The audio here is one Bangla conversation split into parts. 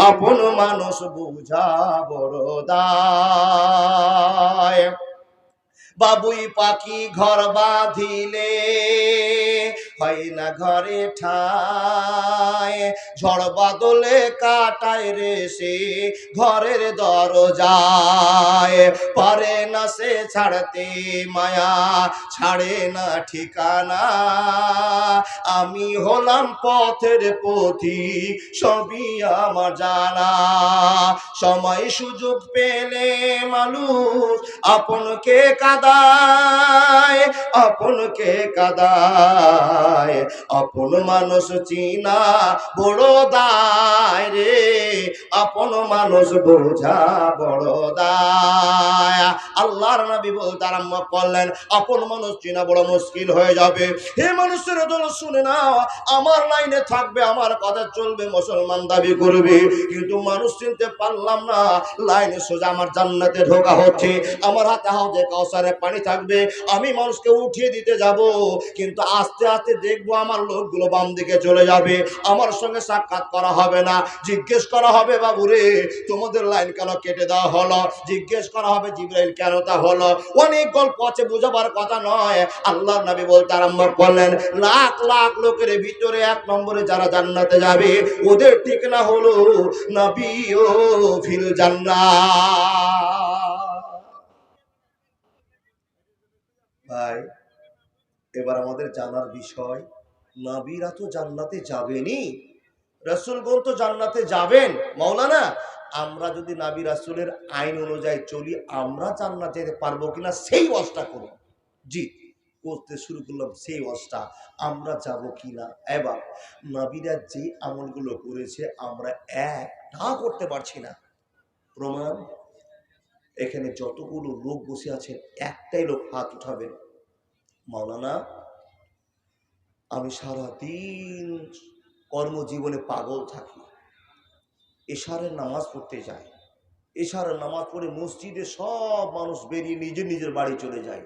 আপন মানুষ বুঝা বড় দায়। বাবুই পাখি ঘর বাঁধিলে। হয় না ঘরে ঠায় ঝড় বাদলে কাটায় রে সে ঘরের দরজায়। পারে না সে ছাড়তে মায়া, ছাড়ে না ঠিকানা। আমি হলাম পথের পথি, সবই আমার জানা। সময় সুযোগ পেলে মানুষ, আপনকে কাদায় আপনকে কাদায়? আপন মানুষ চিনা বড় দায় রে, আপন মানুষ বোঝা বড় দায়। আল্লাহর নবী বলতে আরম্ভ করলেন, আপন মানুষ চিনা বড় মুশকিল হয়ে যাবে। হে মানুষের দল, শুনে নাও, আমার লাইনে থাকবে, আমার কথা চলবে, মুসলমান দাবি করবে। কিন্তু মানুষ চিনতে পারলাম না, লাইনে সোজা আমার জান্নাতে ঢোকা হচ্ছে। আমার হাতে হাতে কাউসারে পানি থাকবে, আমি মানুষকে উঠিয়ে দিতে যাব। কিন্তু আস্তে আস্তে দেখব আমার লোকগুলো বাম দিকে চলে যাবে। আমার সঙ্গে সাক্ষাৎ করা হবে না। জিজ্ঞেস করা হবে, বাবুরে, তোমাদের লাইন কেন কেটে দেওয়া হলো? জিজ্ঞেস করা হবে, জিব্রাইল, কেন তা হলো? অনেক গল্প আছে, বোঝাবার কথা নয়। আল্লাহ নবী বলতে আরম্ভ করলেন, লাখ লাখ লোকের ভিতরে এক নম্বরে যারা জান্নাতে যাবে, ওদের ঠিক না হলো নবী ও ফিল জান্নাত। ভাই এবার আমাদের জানার বিষয়, নাবিরা তো জান্নাতে যাবেনই রসুলগণ তো জান্নাতে যাবেন। মাওলানা, আমরা যদি নাবি রাসুলের আইন অনুযায়ী চলি, আমরা জান্নাত যেতে পারব কিনা সেই অষ্টা করুন। জি, করতে শুরু করলাম সেই অষ্টা আমরা যাব কিনা? এবার, নাবিরা যে আমলগুলো করেছে, আমরা একটা করতে পারছি না। প্রমাণ? এখানে যতগুলো লোক বসে আছেন, একটাই লোক হাত উঠাবেন। মাওলানা, আমি সারাদিন কর্মজীবনে পাগল থাকি। এশারের নামাজ পড়তে যাই। এশারের নামাজ পড়ে মসজিদে সব মানুষ বেরিয়ে নিজের নিজের বাড়ি চলে যায়।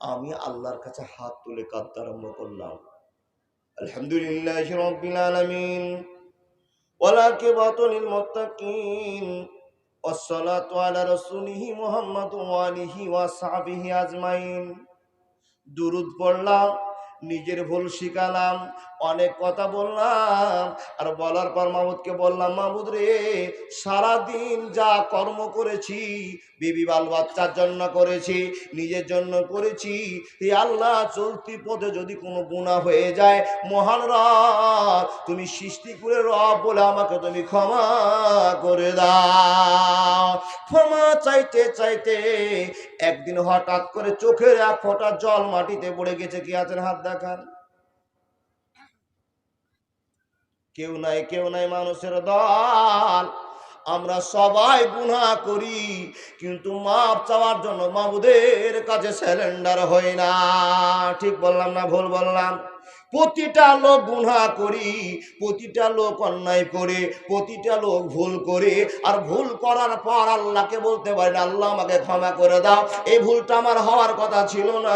আমি আল্লাহর কাছে হাত তুলে কাঁদতে আরম্ভ করলাম। আলহামদুলিল্লাহ রব্বিল আলামিন। ওয়ালাকিবাতু লিল মুত্তাকিন। والصلاة على رسوله محمد وآله وصحبه أجمعين দুরুদ পড়লাম নিজের ভুল শিখালাম, অনেক কথা বললাম, আর বলার পর মাহমুদকে বললাম মাহমুদ রে, সারাদিন যা কর্ম করেছি, বিবি বাল বাচ্চার জন্য করেছি, নিজের জন্য করেছি এই আল্লাহ, চলতি পথে যদি কোনো গুণা হয়ে যায়, মহান রব, তুমি সৃষ্টি করে রব বলে আমাকে তুমি ক্ষমা করে দাও। ক্ষমা চাইতে চাইতে একদিন হঠাৎ করে চোখের এক ফোঁটা জল মাটিতে পড়ে গেছে, কি আছেন হাত দেখান কেউ নাই কেউ নাই মানুষের দল। আমরা সবাই গুনা করি, কিন্তু মাপ চাওয়ার জন্য মাবুদের কাছে স্যালেন্ডার হয় না। ঠিক বললাম না ভুল বললাম? প্রতিটা লোক গুনাহ করি, প্রতিটা লোক অন্যায় করে, প্রতিটা লোক ভুল করে, আর ভুল করার পর আল্লাহকে বলতে পারি না, আল্লাহ, আমাকে ক্ষমা করে দাও। এই ভুলটা আমার হওয়ার কথা ছিল না।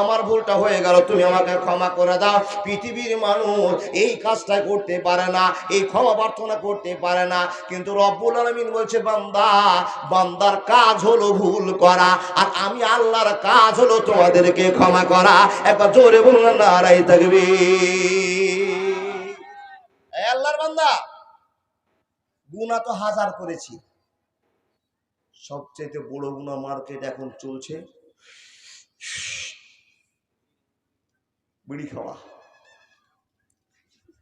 আমার ভুলটা হয়ে গেল, তুমি আমাকে ক্ষমা করে দাও। পৃথিবীর মানুষ এই কাজটা করতে পারে না, এই ক্ষমা প্রার্থনা করতে পারে না। কিন্তু রব্বুল আলমিন বলছে, বান্দা, বান্দার কাজ হলো ভুল করা, আর আমি আল্লাহর কাজ হলো তোমাদেরকে ক্ষমা করা। একবার জোরে বললেন না আড়াই থাকবে। আল্লাহর বান্দা গুণা তো হাজার করেছি। সবচেয়ে বড় গুণা মার্কেট এখন চলছে বিড়ি খাওয়া।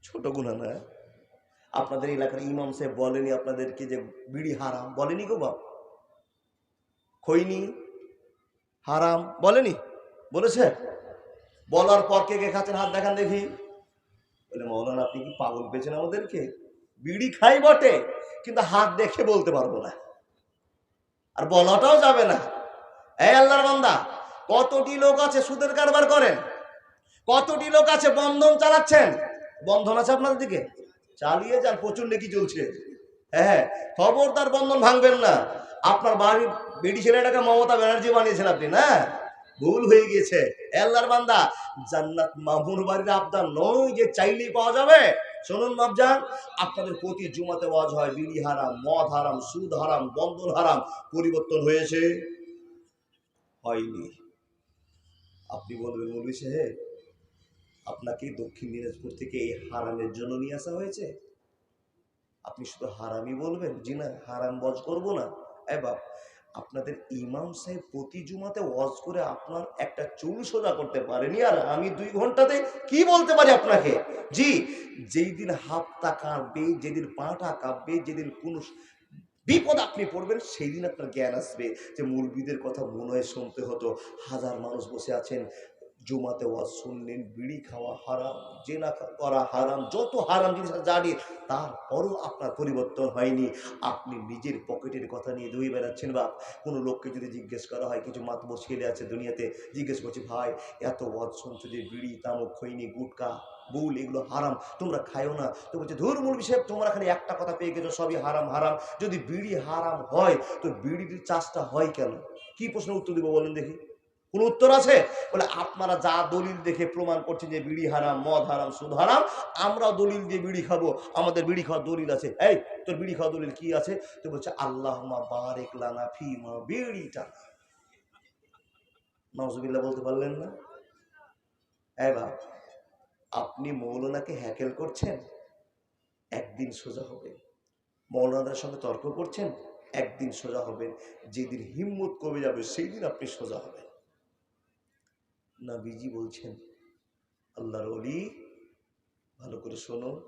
ছোট গুণা না। আপনাদের এলাকার ইমাম সাহেব বলেনি আপনাদেরকে যে বিড়ি হারাম? বলেনি গো বাপ। খৈনি, হারাম, বলেনি? বলেছে? বলার পর কে কে খাচ্ছেন? হাত দেখান দেখি। বলে, মৌলানা, আপনি কি পাগল পেয়েছেন আমাদেরকে? বিড়ি খাই বটে, কিন্তু হাত দেখে বলতে পারব না। আর বলাটাও যাবে না। এই আল্লাহর বান্দা, কতটি লোক আছে সুদের কারবার করেন? কতটি লোক আছে বন্ধন চালাচ্ছেন? বন্ধন আছে আপনাদের দিকে? চালিয়ে যান প্রচুর নাকি চলছে? হ্যাঁ খবরদার বন্ধন ভাঙবেন না। আপনার বাড়ির বেটি ছেলেটাকে মমতা ব্যানার্জি বানিয়েছেন আপনি, না? ভুল হয়ে গিয়েছে। আল্লাহর বান্দা, জান্নাত মামুর বাড়ির আবদার নয় যে চাইলেই পাওয়া যাবে। শুনুন মাবজান আপনাদের প্রতি জুমাতে ওয়াজ হয়, বিড়ি হারাম, মদ হারাম, সুদ হারাম বন্ধন হারাম, পরিবর্তন হয়েছে? হয়নি। আপনি বলবেন, মৌলী সাহেব, আপনাকে দক্ষিণ দিনাজপুর থেকে এই হারামের জন্য নিয়ে আসা হয়েছে? আপনি শুধু হারামই বলবেন? জি না, হারাম বজ করব না। এ বাপ আপনাদের ইমাম সাহেব প্রতি জুমাতে ওয়াজ করে আপনার একটা চুল সোজা করতে পারেনি। আর আমি দুই ঘন্টাতে কি বলতে পারি আপনাকে? জি, যেই দিন হাতটা কাঁপবে, যেদিন পাটা কাঁপবে, যেদিন কোন বিপদ আপনি পড়বেন, সেই দিন আপনার জ্ঞান আসবে যে মুরবিদের কথা মনে হয় শুনতে হতো। হাজার মানুষ বসে আছেন জুমাতে ওয়াজ শুনলেন, বিড়ি খাওয়া হারাম, জেনা করা হারাম, যত হারাম জিনিস জানি তারপরও আপনার পরিবর্তন হয়নি। আপনি নিজের পকেটের কথা নিয়ে দুই বেড়াচ্ছেন বা কোনো লোককে যদি জিজ্ঞেস করা হয়, কিছু মাতবর ছেলে আছে দুনিয়াতে, জিজ্ঞেস করছি, ভাই, এত ওয়াজ শুনছো যে বিড়ি, তামক, খৈনি, গুটকা বুল এগুলো হারাম, তোমরা খায়ও না? তো বলছে ধর্মূল বিষয়ে তোমরা খালি একটা কথা পেয়ে গেছো, সবই হারাম হারাম। যদি বিড়ি হারাম হয়, তো বিড়ির চাষটা হয় কেন? কি প্রশ্ন উত্তর দিব বলেন দেখি। কোন উত্তর আছে? বলে, আপনারা যা দলিল দেখে প্রমাণ করছেন যে বিড়ি হারাম, মদ হারাম, সুদ হারাম, আমরা দলিল দিয়ে বিড়ি খাব। আমাদের বিড়ি খাওয়ার দলিল আছে। এই, তোর বিড়ি খাওয়া দলিল কি আছে? তো বলছে আল্লাহ বারেক লানা ফি মা বিড়িটা। নজবিল্লা বলতে পারলেন না। এই বাপ আপনি মৌলানাকে হ্যাকেল করছেন? একদিন সোজা হবে মৌলানাদের সঙ্গে তর্ক করছেন? একদিন সোজা হবেন। যেদিন হিম্মত কমে যাবে সেই দিন আপনি সোজা হবেন। নাবিজি বলছেন, আল্লাহর অলি ভালো করে শোনো।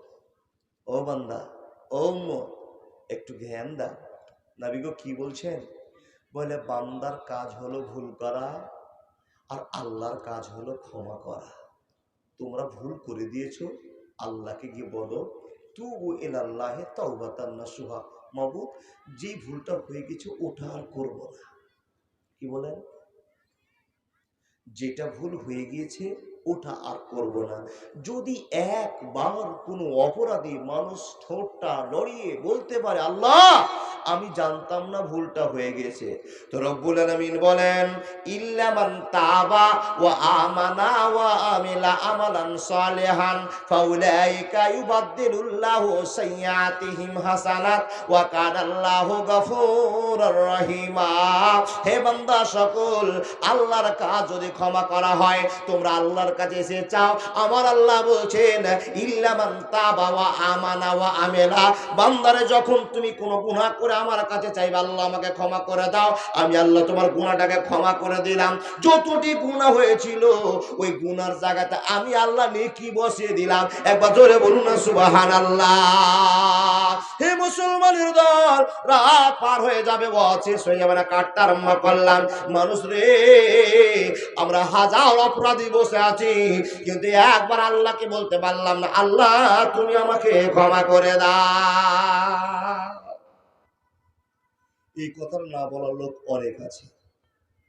ও বান্দা, ও একটু জ্ঞান দাও। নাবিগো কি বলছেন? বলে, বান্দার কাজ হলো ভুল করা আর আল্লাহর কাজ হলো ক্ষমা করা। তোমরা ভুল করে দিয়েছ, আল্লাহকে গিয়ে বলো তু ও এলাল্লাহে তাওবাতান্না সুহা মাবুদ, যেই ভুলটা হয়ে গেছে ওটা আর করব না। কি বলেন? যেটা ভুল হয়ে গিয়েছে, ওটা আর করব না। যদি একবার কোনো অপরাধী মানুষ ঠোঁটটা লড়িয়ে বলতে পারে, আল্লাহ আমি জানতাম না ভুলটা হয়ে গেছে তো রব্বুল আলামিন বলেন, ইল্লা মান তাবা ওয়া আমানা ওয়া আমিলা আমালান সালিহান, ফাউলাইকা সাইয়্যাতিহিম হাসানাত ওয়া কানাল্লাহু হে বান্দা, সকল আল্লাহর কাজ যদি ক্ষমা করা হয়, তোমরা আল্লাহর কাছে এসে চাও। আমার আল্লাহ বলছেন, ইল্লা মান তাবা ওয়া আমানা ওয়া আমিলা। বান্দারে, যখন তুমি কোনো গুনাহ করে আমার কাছে চাইবে, আল্লাহ আমাকে ক্ষমা করে দাও। আমি আল্লাহ তোমার গুনাহটাকে ক্ষমা করে দিলাম। যতটি গুনাহ হয়েছিল, ওই গুনার জায়গাতে আমি আল্লাহ নেকি বসিয়ে দিলাম। একবার জোরে বলুন না, সুবহানাল্লাহ। হে মুসলমানের দল রাত পার হয়ে যাবে বছর হয়ে যাবে না আরম্ভ করলাম। মানুষ রে, আমরা হাজার অপরাধী বসে আছি, কিন্তু একবার আল্লাহকে বলতে পারলাম না, আল্লাহ তুমি আমাকে ক্ষমা করে দাও। এই কথার না বলার লোক অনেক আছে।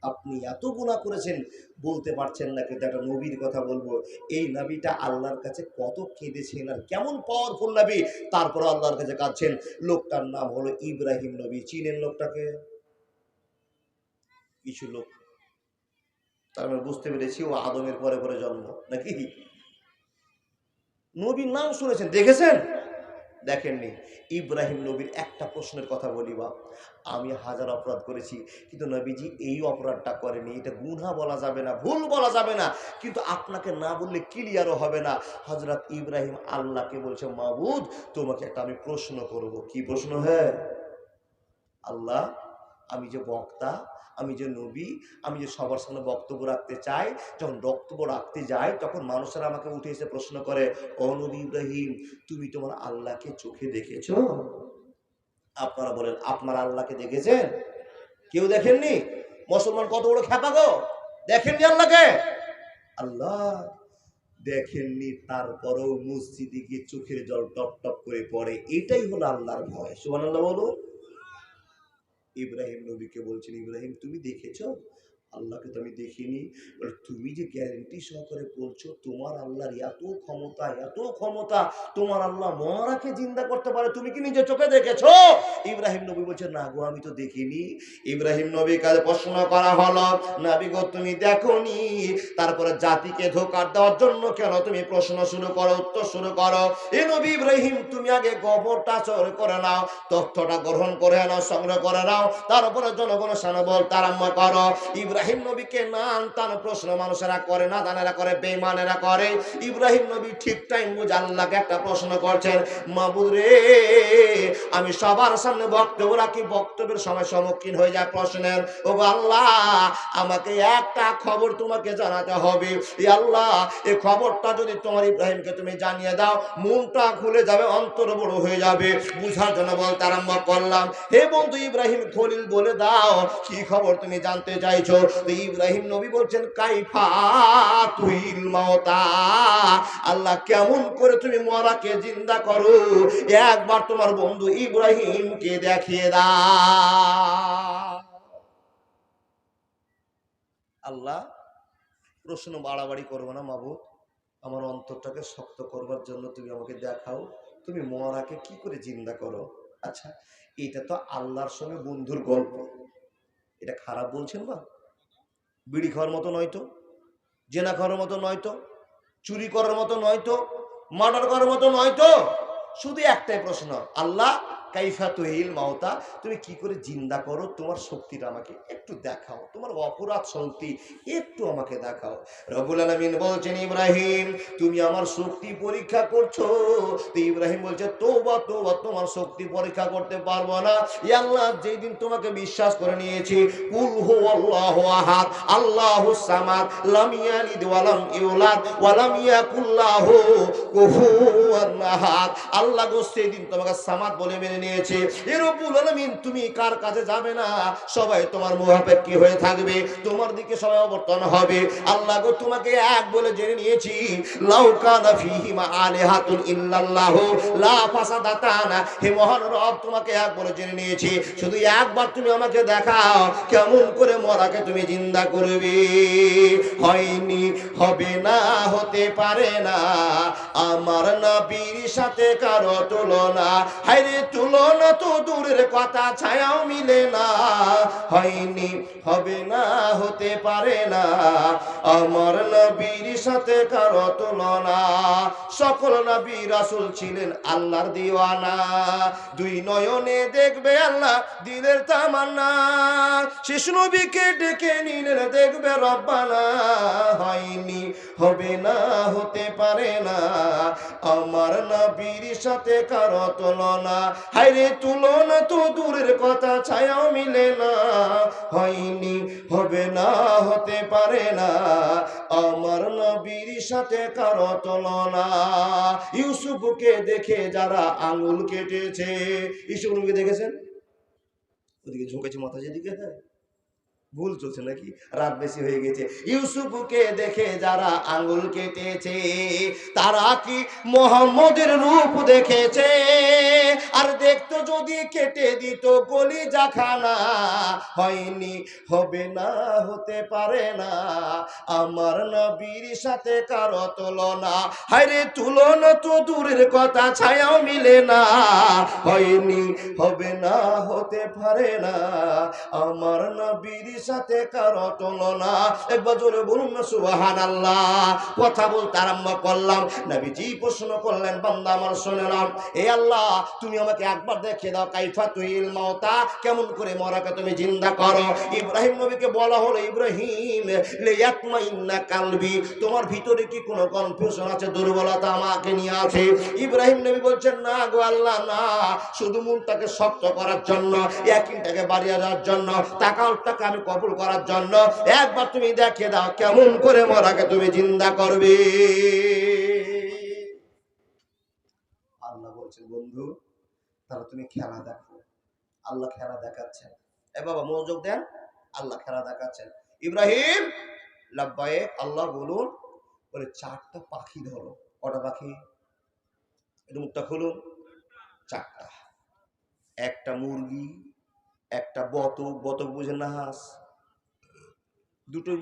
আপনি এত গুণা করেছেন, বলতে পারছেন না কিন্তু একটা নবীর কথা বলব। এই নবীটা আল্লাহর কাছে কত কেঁদেছেন আর কেমন পাওয়ারফুল নবী? তারপর আল্লাহর কাছে কাঁদছেন। লোকটার নাম হলো ইব্রাহিম নবী। চিনেন লোকটাকে? কিছু লোক। তার মানে বুঝতে পেরেছি ও আদমের পরে পরে জন্ম। নাকি? নবীর নাম শুনেছেন, দেখেছেন? দেখেননি? ইব্রাহিম নবীর একটা প্রশ্নের কথা বলি বা। আমি হাজার অপরাধ করেছি, কিন্তু নবীজি এই অপরাধটা করেনি এটা গুনহা বলা যাবে না, ভুল বলা যাবে না। কিন্তু আপনাকে না বললে ক্লিয়ারও হবে না। হজরত ইব্রাহিম আল্লাহকে বলছে, মাবুদ, তোমাকে একটা আমি প্রশ্ন করব। কি প্রশ্ন হ্যাঁ আল্লাহ আমি যে বক্তা, আমি যে নবী, আমি যে সবার সামনে বক্তব্য রাখতে চাই, যখন বক্তব্য রাখতে যাই, তখন মানুষেরা আমাকে উঠে এসে প্রশ্ন করে, ও নবী ইব্রাহিম, তুমি তোমার আল্লাহকে চোখে দেখেছ? আপনারা বলেন, আপনার আল্লাহকে দেখেছেন? কেউ দেখেননি? মুসলমান কত বড় খ্যাপা গো! দেখেননি আল্লাহকে? আল্লাহ দেখেননি, তারপরেও মসজিদে গিয়ে চোখের জল টপ টপ করে পড়ে। এটাই হলো আল্লাহর ভয়। সুবহানাল্লাহ বলো ইব্রাহিম নবীকে বলছেন ইব্রাহিম তুমি দেখেছ আল্লাহকে তো আমি দেখিনি। বলে, তুমি যে গ্যারেন্টি সহকারে বলছো তোমার আল্লাহর এত ক্ষমতা এত ক্ষমতা তোমার আল্লাহ মরাকে জিন্দা করতে পারে তুমি কি নিজে চোখে দেখেছ? ইব্রাহিম নবী বলছে না গো আমি তো দেখিনি। ইব্রাহিম নবীর কাছে প্রশ্ন করা হলো নাবি গো তুমি দেখোনি? তারপরে জাতিকে ধোকার দেওয়ার জন্য কেন তুমি প্রশ্ন শুরু করো উত্তর শুরু করো? এ নবী ইব্রাহিম তুমি আগে গোবরটা চোর করে নাও তথ্যটা গ্রহণ করে নাও সংগ্রহ করে নাও তারপরে জনগণের সামনে বলতে আরম্ভ করো। ইব্রাহিম নবীকে না আনতান প্রশ্ন মানুষেরা করে, না দানেরা করে বেমানেরা করে। ইব্রাহিম নবী ঠিক টাইম বুঝে আল্লাহকে একটা প্রশ্ন করছেন, মাবুদ রে, আমি সবার সামনে বক্তব্য রাখি, বক্তব্যের সময় সম্মুখীন হয়ে যায় প্রশ্নের। ও আল্লাহ, আমাকে একটা খবর তোমাকে জানাতে হবে। আল্লাহ এই খবরটা যদি তোমার ইব্রাহিমকে তুমি জানিয়ে দাও, মনটা খুলে যাবে, অন্তর বড় হয়ে যাবে। বুঝার জন্য বলতে আরম্ভ করলাম। হে বন্ধু ইব্রাহিম খলিল, বলে দাও, কি খবর তুমি জানতে চাইছো? তো ইব্রাহিম নবী বলছেন, কাইফা তুইল মাওতা? আল্লাহ, কেমন করে তুমি মরাকে জিন্দা করো? একবার তোমার বন্ধু ইব্রাহিমকে দেখিয়ে দাও। আল্লাহ, প্রশ্ন বাড়াবাড়ি করব না মাবু আমার অন্তরটাকে শক্ত করবার জন্য তুমি আমাকে দেখাও, তুমি মরাকে কি করে জিন্দা করো? আচ্ছা এটা তো আল্লাহর সঙ্গে বন্ধুর গল্প। এটা খারাপ বলছেন বা বিড়ি খাওয়ার মতো নয় তো, জেনা খাওয়ার মতো নয় তো, চুরি করার মতো নয় তো, মার্ডার করার মতো নয়তো শুধু একটাই প্রশ্ন, আল্লাহ কাইফা তুহিল মাওতা তুমি কি করে জিন্দা করো? তোমার শক্তিটা আমাকে একটু দেখাও। তোমার অপরাধ শক্তি একটু আমাকে দেখাও। রবুল আলমিন বলছেন, ইব্রাহিম, তুমি আমার শক্তি পরীক্ষা করছ। তো ইব্রাহিম বলছে, তোবা তোবা, তোমার শক্তি পরীক্ষা করতে পারব না। আল্লাহ, যেই দিন তোমাকে বিশ্বাস করে নিয়েছি, কুল আল্লাহু আহাদ, আল্লাহু সামাদ, লাম ইয়ালিদ ওয়ালাম ইউলাদ ওয়ালাম ইয়াকুল্লাহু কুফুয়ান আহাদ। আল্লাহ গো, সেই দিন তোমাকে সামাদ বলে মেনে নিয়েছে। এ রব্বুল আলামিন, তুমি কার কাছে যাবে না? সবাই তোমার মুহাপেক্ষী হয়ে থাকবে। তোমার দিকে সবাই অবর্তন হবে। আল্লাহ গো, তোমাকে এক বলে জেনে নিয়েছি। কেমন করে তুমি জিন্দা করবে। হয়নি, হবে না, হতে পারে না। আমার নবীর সাথে কারও তুলনা। হাইরে তুলনা তো দূরের কথা ছায়াও মিলে না। হয়নি, হবে না, হতে পারে না। আমার নবীর সাথে কারও তুলনা। সকল নবী রাসূল ছিলেন আল্লাহর দিওয়ানা। দুই নয়নে দেখবে আল্লাহ দিলের তামান্না। শিশু নবীকে ডেকে নিলেন দেখবে রব্বানা। হয়নি, হবে না, হতে পারে না। আমার নবীর সাথে কারও তুলনা। হাইরে তুলনা তো দূরের কথা, ছায়াও মিলে না। হয়নি, হবে না, হতে পারে না। আমার নবীর সাথে কারও তুলনা। ইউসুফকে দেখে যারা আঙুল কেটেছে, ইউসুফ নবীকে দেখেছেন? ওদিকে ঝুঁকেছে মাথা যেদিকে হ্যাঁ। ভুল চলছে নাকি? রাত বেশি হয়ে গেছে। ইউসুফকে দেখে যারা আঙ্গুল কেটেছে, তারা কি মোহাম্মদের রূপ দেখেছে? আর দেখতো যদি কেটে দিত গলি জাখানা হয়নি, হবে না, হতে পারে না। আমার নবীর সাথে কারও তুলনা। হায়রে, তুলনা তো দূরের কথা, ছায়াও মিলে না। হয়নি, হবে না, হতে পারে না। আমার নবীর সাথে কারও তুলনা। একবার জোরে বলুন না সুবাহান আল্লাহ কথা বলতে আরম্ভ করলাম। নবীজি প্রশ্ন করলেন, বান্দা আমার শুনলাম এ আল্লাহ, তুমি আমাকে একবার দেখে দাও, কাইফা তুইল মাওতা কেমন করে মরাকে তুমি জিন্দা করো? ইব্রাহিম নবীকে বলা হলো, ইব্রাহিম লেয়াতমা ইন্না কালবি। তোমার ভিতরে কি কোনো কনফিউশন আছে, দুর্বলতা আমাকে নিয়ে আছে? ইব্রাহিম নবী বলছেন, না গো আল্লাহ, না। শুধু মনটাকে শক্ত করার জন্য একিনটাকে বাড়িয়ে দেওয়ার জন্য। তাকালটাকে আমি কবুল করার জন্য একবার তুমি দেখে দাও কেমন করে মরাকে তুমি জিন্দা করবে। আল্লাহ বলছেন, বন্ধু, তাহলে তুমি খেলা দেখো। আল্লাহ খেলা দেখাচ্ছেন। এ বাবা, মনোযোগ দেন। আল্লাহ খেলা দেখাচ্ছেন। ইব্রাহিম লাব্বায়ে আল্লাহ বলুন, বলে চারটা পাখি ধরো। কটা পাখি? মুখটা খুলুন। চারটা। একটা মুরগি, একটা বতক। বতক বুঝেন না হাঁস? দুটোই